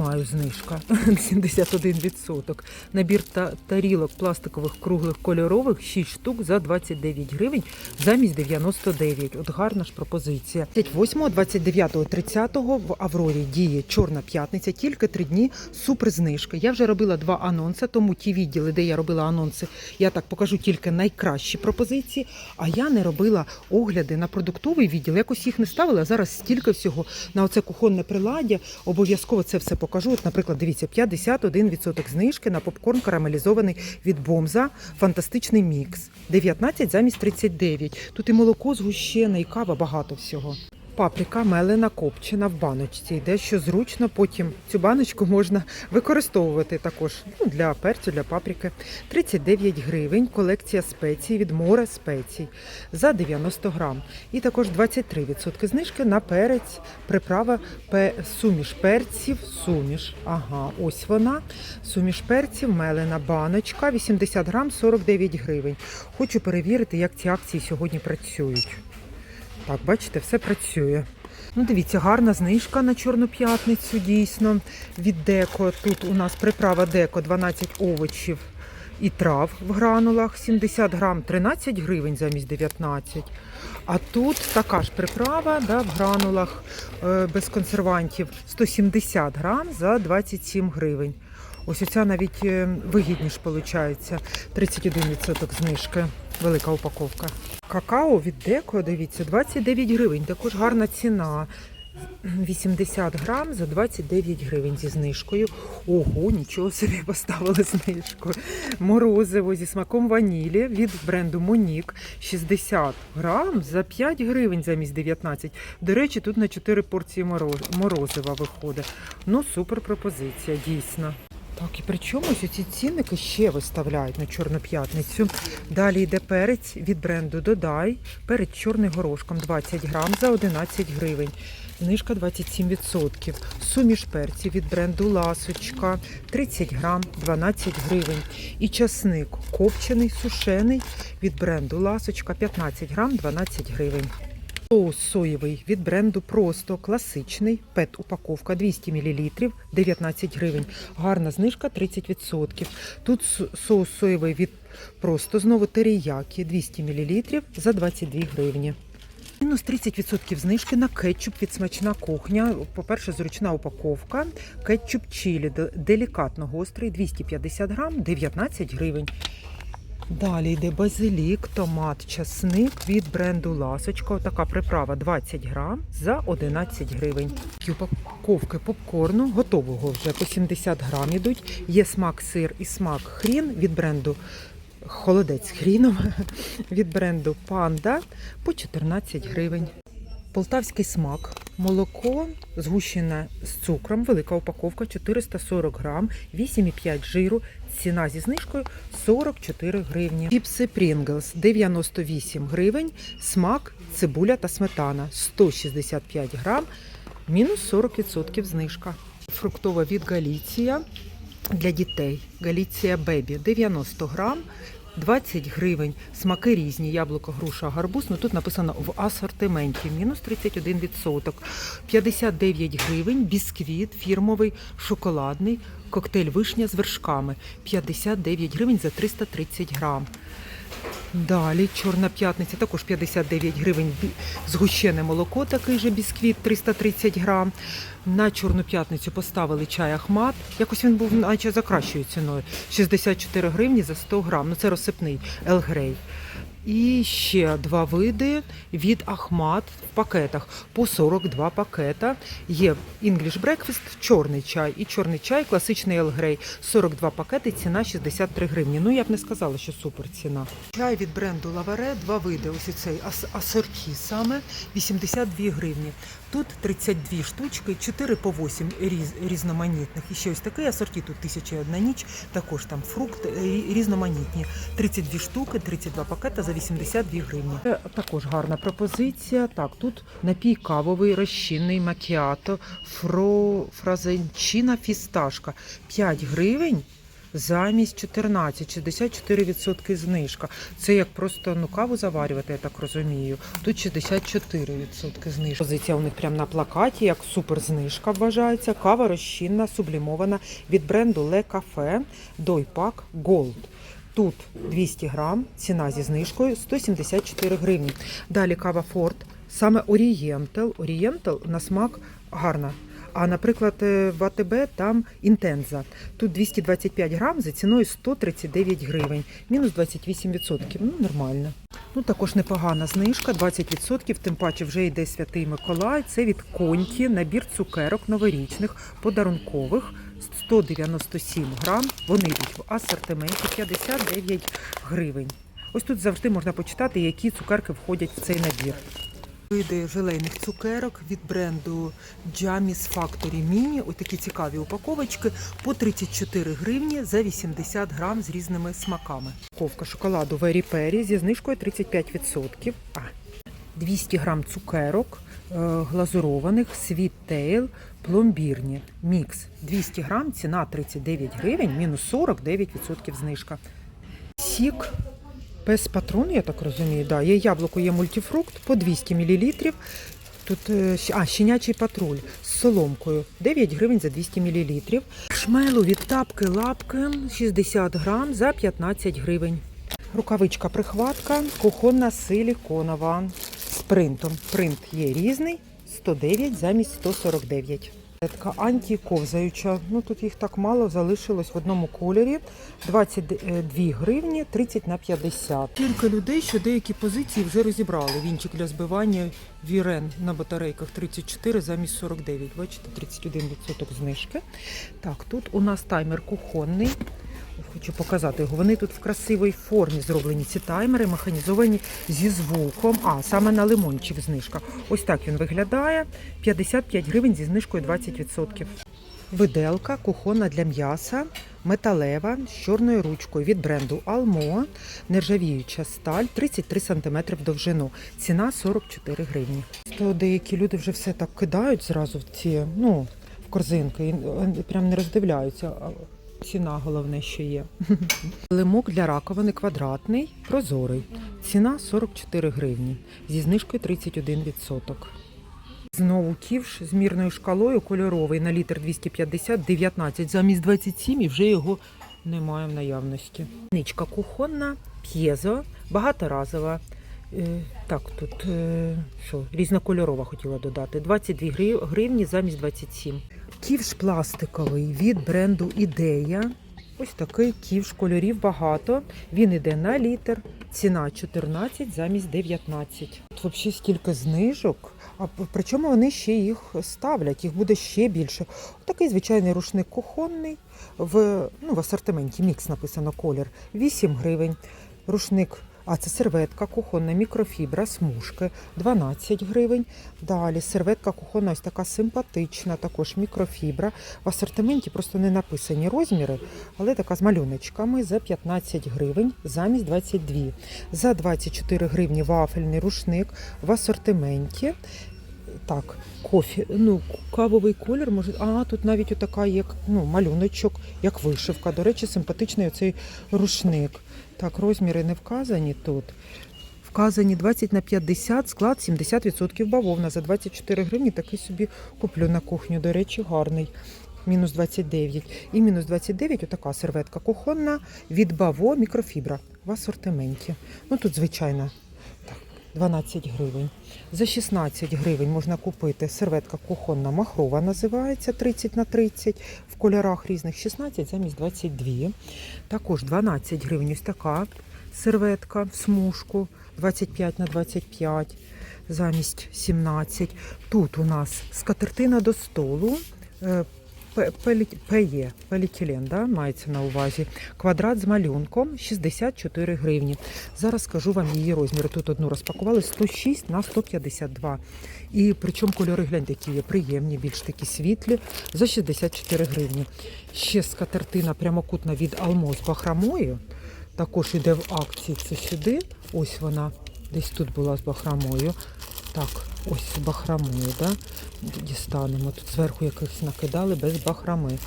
Знімаю знижка 71%. Набір та тарілок пластикових круглих кольорових 6 штук за 29 гривень замість 99. От гарна ж пропозиція. 28, 29, 30 в Аврорі діє Чорна п'ятниця. Тільки три дні суперзнижки. Я вже робила два анонси, тому ті відділи, де я робила анонси, я так покажу тільки найкращі пропозиції. А я не робила огляди на продуктовий відділ. Якось їх не ставила. Зараз стільки всього на оце кухонне приладдя. Обов'язково це все покажу. От, наприклад, дивіться, 51% знижки на попкорн карамелізований від Бомза. Фантастичний мікс. 19 замість 39. Тут і молоко згущене, і кава багато всього. Паприка мелена копчена в баночці. Йде що зручно. Потім цю баночку можна використовувати також ну, для перцю, для паприки. 39 гривень. Колекція спецій від море спецій за 90 грам. І також 23% знижки на перець, приправа суміш перців, суміш. Ага, ось вона. Суміш перців, мелена баночка, 80 грам, 49 гривень. Хочу перевірити, як ці акції сьогодні працюють. Так, бачите, все працює. Ну, дивіться, гарна знижка на Чорну п'ятницю, дійсно. Від деко. Тут у нас приправа деко 12 овочів і трав в гранулах. 70 грам 13 гривень замість 19. А тут така ж приправа да, в гранулах е, без консервантів 170 грам за 27 гривень. Ось оця навіть е, вигідніш виходить. 31% знижки. Велика упаковка. Какао від Деко, дивіться, 29 гривень. Також гарна ціна. 80 грам за 29 гривень зі знижкою. Ого, нічого собі поставили знижку. Морозиво зі смаком ванілі від бренду Монік 60 грам за 5 гривень замість 19. До речі, тут на 4 порції мороз- морозива виходить. Ну, супер пропозиція, дійсно. Так, і при чомусь ці цінники ще виставляють на Чорну п'ятницю. Далі йде перець від бренду Додай. Перець чорний горошком 20 грам за 11 гривень. Знижка 27%. Суміш перців від бренду Ласочка 30 грам 12 гривень. І часник копчений, сушений від бренду Ласочка 15 грам 12 гривень. Соус соєвий від бренду Просто класичний. Пет упаковка 200 мл 19 гривень. Гарна знижка 30%. Тут соус соєвий від Просто знову теріякі 200 мл за 22 гривні. Мінус 30% знижки на кетчуп від смачна кухня. По-перше, зручна упаковка. Кетчуп чилі делікатно гострий 250 грам 19 гривень. Далі йде базилік, томат, часник від бренду Ласочка. Така приправа 20 грам за 11 гривень. Упаковки попкорну, готового вже по 70 грам ідуть. Є смак сир і смак хрін від бренду Холодець з хріном від бренду Панда по 14 гривень. Полтавський смак, молоко згущене з цукром, велика упаковка 440 грам, 8,5 жиру, ціна зі знижкою 44 гривні. Чіпси Pringles 98 гривень, смак, цибуля та сметана 165 грам, мінус 40% знижка. Фруктова від Галіція для дітей. Галіція Бебі 90 грам. 20 гривень, смаки різні, яблуко, груша, гарбуз. Ну тут написано в асортименті, мінус 31%. 59 гривень, бісквіт, фірмовий, шоколадний, коктейль вишня з вершками. 59 гривень за 330 грам. Далі Чорна п'ятниця, також 59 гривень. Згущене молоко, такий же бісквіт, 330 грам. На Чорну п'ятницю поставили чай Ахмат. Якось він був наче за кращою ціною. 64 гривні за 100 грам. Ну це розсипний Елгрей. І ще два види від Ахмат в пакетах по 42 пакета. Є English Breakfast, чорний чай і чорний чай, класичний Earl Grey. 42 пакети, ціна 63 гривні. Ну я б не сказала, що супер ціна. Чай від бренду Лаваре, два види. Ось цей ас- асорті саме 82 гривні. Тут 32 штучки, 4 по 8 різ, різноманітних. І ще ось такий асорті, тут тисяча одна ніч, також там фрукти рі- різноманітні. 32 штуки, 32 пакета за 82 гривні. Також гарна пропозиція. Так, тут напій кавовий, розчинний макіато, фро, фразенчина фісташка. 5 гривень замість 14, 64% знижка. Це як просто ну, каву заварювати, я так розумію. Тут 64% знижка. Позиція у них прямо на плакаті, як супер знижка вважається. Кава розчинна, сублімована від бренду Le Cafe Дойпак Gold. Тут 200 грам, ціна зі знижкою 174 гривні. Далі кава Форт, саме Орієнтал. Орієнтал на смак гарна. А, наприклад, е, в АТБ там інтенза. Тут 225 грам за ціною 139 гривень, мінус 28%. Ну, нормально. Ну, також непогана знижка, 20%, тим паче вже йде Святий Миколай. Це від Конті, набір цукерок новорічних, подарункових, 197 грам. Вони йдуть в асортименті 59 гривень. Ось тут завжди можна почитати, які цукерки входять в цей набір. Види желейних цукерок від бренду Jamis Factory Mini. Ось такі цікаві упаковочки по 34 гривні за 80 грам з різними смаками. Упаковка шоколаду Very Perry зі знижкою 35%. А, 200 грам цукерок е, глазурованих Tail пломбірні. Мікс 200 грам, ціна 39 гривень, мінус 49% знижка. Сік Пес патрон, я так розумію, да. Є яблуко, є мультифрукт по 200 мл. Тут е, а, щенячий патруль з соломкою 9 гривень за 200 мл. Шмелу від тапки лапки 60 грам за 15 гривень. Рукавичка прихватка, кухонна силіконова з принтом. Принт є різний 109 замість 149. Така антиковзаюча. Ну тут їх так мало залишилось в одному кольорі. 22 гривні 30 на 50. Кілька людей, що деякі позиції вже розібрали. Вінчик для збивання Вірен на батарейках 34 замість 49. Бачите, 31% знижки. Так, тут у нас таймер кухонний. Хочу показати його. Вони тут в красивій формі зроблені. Ці таймери механізовані зі звуком. А, саме на лимончик знижка. Ось так він виглядає. 55 гривень зі знижкою 20%. Виделка кухонна для м'яса, металева з чорною ручкою від бренду Almo, нержавіюча сталь 33 см довжину. Ціна 44 гривні. То деякі люди вже все так кидають зразу в ці, ну, в корзинки і е, прям не роздивляються. Ціна головне, що є. Лимок для раковини квадратний, прозорий. Ціна 44 гривні. Зі знижкою 31%. Знову ківш з мірною шкалою кольоровий на літр 250, 19 замість 27 і вже його немає в наявності. Ничка кухонна, п'єзо, багаторазова. Е, так, тут е, що, різнокольорова хотіла додати. 22 гри- гривні замість 27. Ківш пластиковий від бренду Ідея. Ось такий ківш кольорів багато. Він іде на літр. Ціна 14 замість 19. Тут взагалі стільки знижок. А причому вони ще їх ставлять, їх буде ще більше. Такий звичайний рушник кухонний в, ну, в асортименті мікс написано колір 8 гривень. Рушник, а це серветка кухонна, мікрофібра, смужки 12 гривень. Далі серветка кухонна, ось така симпатична, також мікрофібра. В асортименті просто не написані розміри, але така з малюночками за 15 гривень замість 22. За 24 гривні вафельний рушник в асортименті. Так, кофі, ну, кавовий колір може. А, тут навіть отака є ну, малюночок, як вишивка. До речі, симпатичний оцей рушник. Так, розміри не вказані тут. Вказані 20 на 50, склад 70% бавовна. За 24 гривні такий собі куплю на кухню. До речі, гарний. Мінус 29. І мінус 29 отака серветка кухонна від Баво мікрофібра в асортименті. Ну тут звичайна. Так, 12 гривень. За 16 гривень можна купити серветка кухонна махрова, називається 30 на 30 в кольорах різних 16 замість 22. Також 12 гривень ось така серветка в смужку 25 на 25 замість 17. Тут у нас скатертина до столу. ПЕ, поліетилен, да, мається на увазі. Квадрат з малюнком 64 гривні. Зараз скажу вам її розміри. Тут одну розпакували 106 на 152. І причому кольори гляньте, які є приємні, більш такі світлі, за 64 гривні. Ще скатертина прямокутна від Алмоз бахрамою. Також іде в акції це сюди. Ось вона десь тут була з бахрамою. Так, ось з бахрамою, да? дістанемо. Тут зверху якось накидали без бахрами.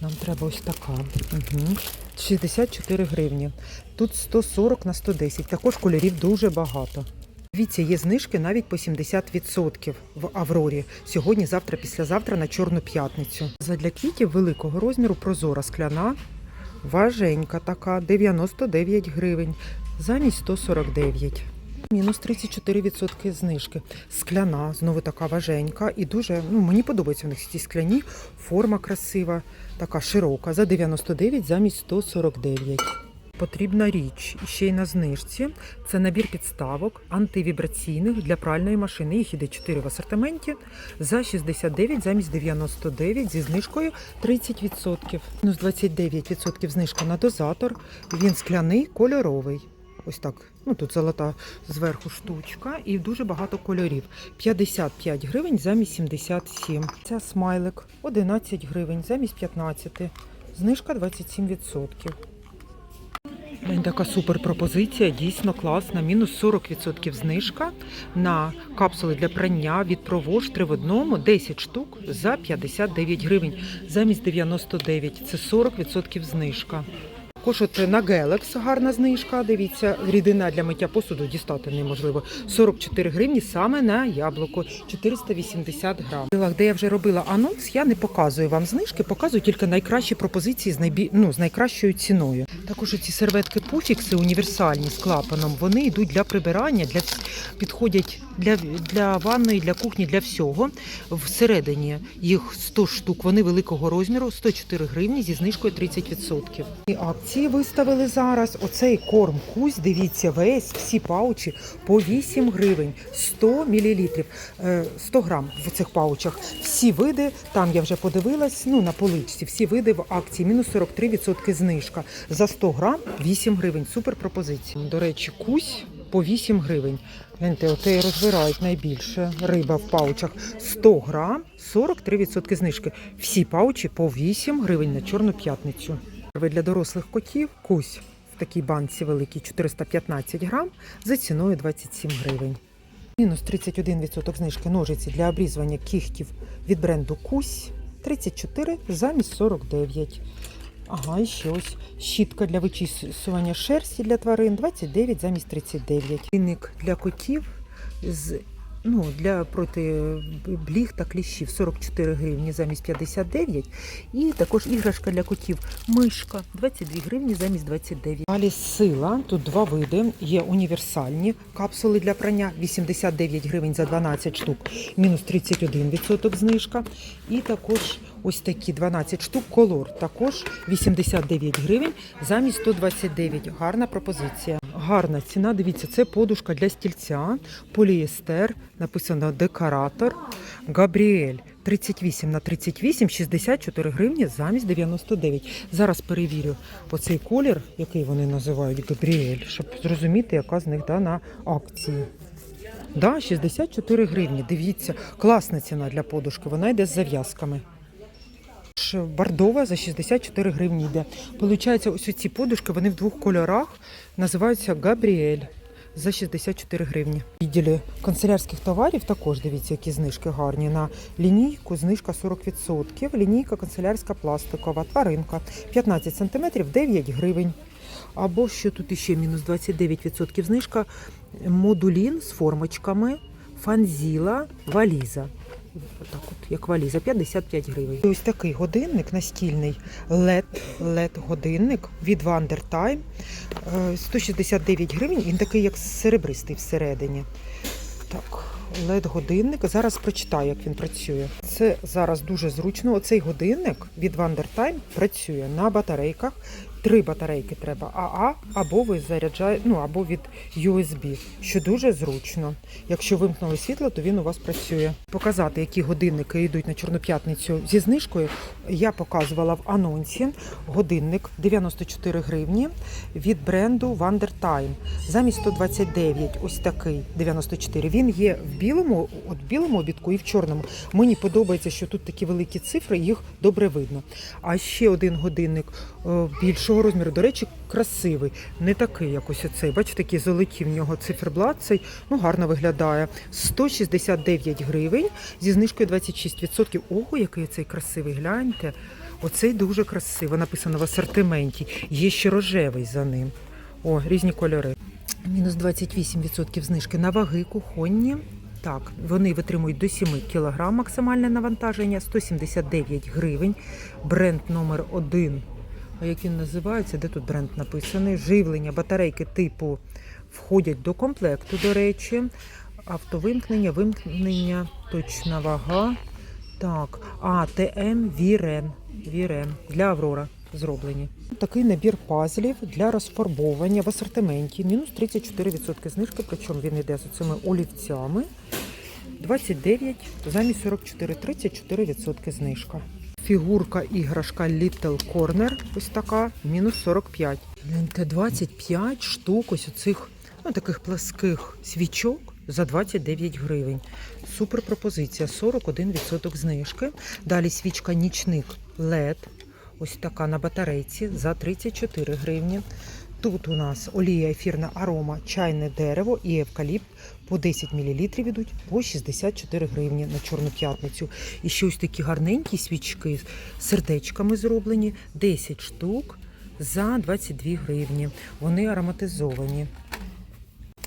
Нам треба ось така. Угу. 64 гривні. Тут 140 на 110. Також кольорів дуже багато. Дивіться, є знижки навіть по 70% в Аврорі. Сьогодні, завтра, післязавтра на Чорну п'ятницю. Задля квітів великого розміру прозора скляна, важенька така, 99 гривень, замість 149. Мінус 34% знижки. Скляна, знову така важенька. І дуже, ну мені подобаються в них ці скляні. Форма красива, така широка. За 99 замість 149. Потрібна річ ще й на знижці. Це набір підставок антивібраційних для пральної машини. Їх іде 4 в асортименті за 69 замість 99 зі знижкою 30%. Мінус 29% знижка на дозатор. Він скляний, кольоровий. Ось так. Ну тут золота зверху штучка і дуже багато кольорів. 55 гривень замість 77. Це смайлик 11 гривень замість 15. Знижка 27%. Блін, Така супер пропозиція, дійсно класна. Мінус 40% знижка на капсули для прання від Провош 3 в одному, 10 штук за 59 гривень, замість 99. Це 40% знижка. Також от на Гелекс гарна знижка. Дивіться, рідина для миття посуду дістати неможливо. 44 гривні саме на яблуко, 480 грам. Де я вже робила анонс, я не показую вам знижки, показую тільки найкращі пропозиції з найбі... ну, з найкращою ціною. Також ці серветки пуфікси універсальні з клапаном. Вони йдуть для прибирання, для підходять для, для ванної, для кухні, для всього. Всередині їх 100 штук. Вони великого розміру, 104 гривні зі знижкою 30%. І акції виставили зараз. Оцей корм кузь, дивіться, весь всі паучі по 8 гривень, 100 мл, 100 грам в цих паучах. Всі види, там я вже подивилась, ну на поличці, всі види в акції, мінус 43% знижка. За 100 грам 8 гривень. Супер пропозиція. До речі, кузь по 8 гривень. Гляньте, оте і розбирають найбільше риба в паучах. 100 грам, 43% знижки. Всі паучі по 8 гривень на Чорну п'ятницю. Ви для дорослих котів кусь в такій банці великій 415 грам за ціною 27 гривень. Мінус 31% знижки ножиці для обрізування кігтів від бренду Кусь 34 замість 49. Ага, і ще ось щітка для вичісування шерсті для тварин 29 замість 39. Віник для котів з ну, для проти бліг та кліщів 44 гривні замість 59. І також іграшка для котів мишка 22 гривні замість 29. Далі сила. Тут два види. Є універсальні капсули для прання 89 гривень за 12 штук, мінус 31% знижка. І також ось такі 12 штук колор. Також 89 гривень замість 129. Гарна пропозиція. Гарна ціна. Дивіться, це подушка для стільця, поліестер, написано декоратор. Габріель 38 на 38, 64 гривні замість 99. Зараз перевірю оцей колір, який вони називають Габріель, щоб зрозуміти, яка з них да, на акції. Да, 64 гривні. Дивіться, класна ціна для подушки. Вона йде з зав'язками. Ш- Бордова за 64 гривні йде. Получається, ось ці подушки, вони в двох кольорах називаються Габріель за 64 гривні. Відділі канцелярських товарів також дивіться, які знижки гарні. На лінійку знижка 40%. Лінійка канцелярська пластикова, тваринка 15 см 9 гривень. Або що тут іще мінус 29% знижка. Модулін з формочками, фанзіла, валіза. Так от, як валіза, 55 гривень. Ось такий годинник настільний LED, LED годинник від Wander Time. Е, 169 гривень. Він такий, як серебристий всередині. Так, LED годинник. Зараз прочитаю, як він працює. Це зараз дуже зручно. Оцей годинник від Wander Time працює на батарейках. Три батарейки треба АА, або ви заряджаєте, ну або від USB, що дуже зручно. Якщо вимкнули світло, то він у вас працює. Показати, які годинники йдуть на Чорну п'ятницю зі знижкою. Я показувала в анонсі годинник 94 гривні від бренду Wander Time. Замість 129, ось такий 94. Він є в білому, от білому обідку і в чорному. Мені подобається, що тут такі великі цифри, їх добре видно. А ще один годинник е, більшого розміру, до речі, красивий, не такий, як ось оцей. Бачите, такі золоті в нього циферблат цей, ну гарно виглядає. 169 гривень зі знижкою 26%. Ого, який цей красивий, гляньте. Оцей дуже красиво, написано в асортименті. Є ще рожевий за ним. О, різні кольори. Мінус 28% знижки на ваги кухонні. Так, вони витримують до 7 кг максимальне навантаження, 179 гривень. Бренд номер 1. Як він називається? Де тут бренд написаний? Живлення, батарейки типу входять до комплекту, до речі. Автовимкнення, вимкнення, точна вага. Так, АТМ Вірен. Вірен для Аврора зроблені. Такий набір пазлів для розфарбовування в асортименті. Мінус 34% знижки, причому він йде з цими олівцями. 29 замість 44, 34% знижка. Фігурка іграшка Little Corner, ось така, мінус 45. Гляньте, 25 штук ось оцих ну, таких пласких свічок за 29 гривень. Супер пропозиція, 41% знижки. Далі свічка нічник LED, ось така на батарейці за 34 гривні. Тут у нас олія ефірна арома, чайне дерево і евкаліпт по 10 мл ідуть по 64 гривні на Чорну п'ятницю. І ще ось такі гарненькі свічки з сердечками зроблені, 10 штук за 22 гривні. Вони ароматизовані.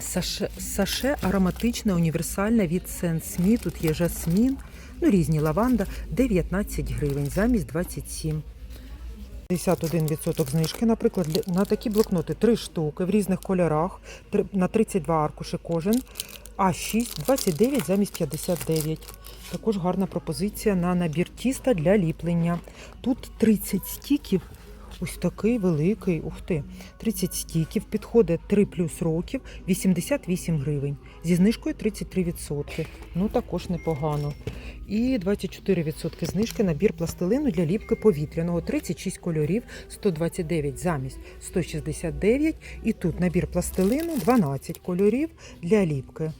Саше, саше ароматичне, універсальне від Сен-Смі. Тут є жасмін, ну різні лаванда, 19 гривень замість 27. 51% знижки, наприклад, на такі блокноти 3 штуки в різних кольорах, на 32 аркуші кожен, а 6 29 замість 59. Також гарна пропозиція на набір тіста для ліплення. Тут 30 стіків, ось такий великий, ух ти, 30 стіків, підходить 3 плюс років, 88 гривень. Зі знижкою 33%. Ну також непогано. І 24% знижки набір пластилину для ліпки повітряного. 36 кольорів, 129 замість 169. І тут набір пластилину 12 кольорів для ліпки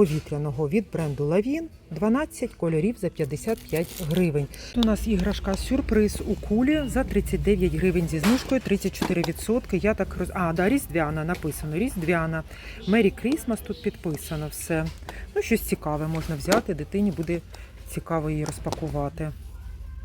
повітряного від бренду Лавін. 12 кольорів за 55 гривень. У нас іграшка сюрприз у кулі за 39 гривень зі знижкою 34%. Я так роз... А, да, Різдвяна написано. Різдвяна. Мері Крісмас тут підписано все. Ну, щось цікаве можна взяти, дитині буде цікаво її розпакувати.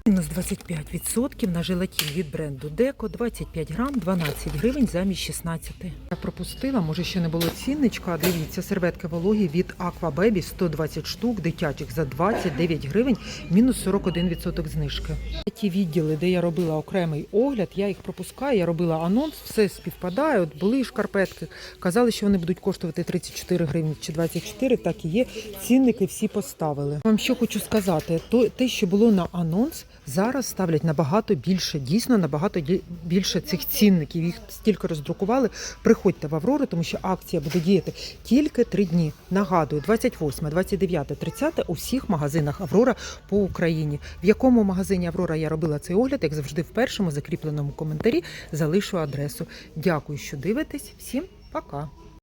Мінус 25% на желатин від бренду Деко, 25 грам, 12 гривень замість 16. Я пропустила, може ще не було цінничка. Дивіться, серветки вологі від Aqua Baby 120 штук, дитячих за 29 гривень, мінус 41% знижки. Ті відділи, де я робила окремий огляд, я їх пропускаю. Я робила анонс, все співпадає. От були шкарпетки. Казали, що вони будуть коштувати 34 гривні чи 24, так і є. Цінники всі поставили. Вам що хочу сказати, то те, що було на анонс, зараз ставлять набагато більше, дійсно набагато більше цих цінників. Їх стільки роздрукували. Приходьте в Аврору, тому що акція буде діяти тільки три дні. Нагадую, 28, 29, 30 у всіх магазинах Аврора по Україні. В якому магазині Аврора я робила цей огляд, як завжди, в першому закріпленому коментарі залишу адресу. Дякую, що дивитесь. Всім пока.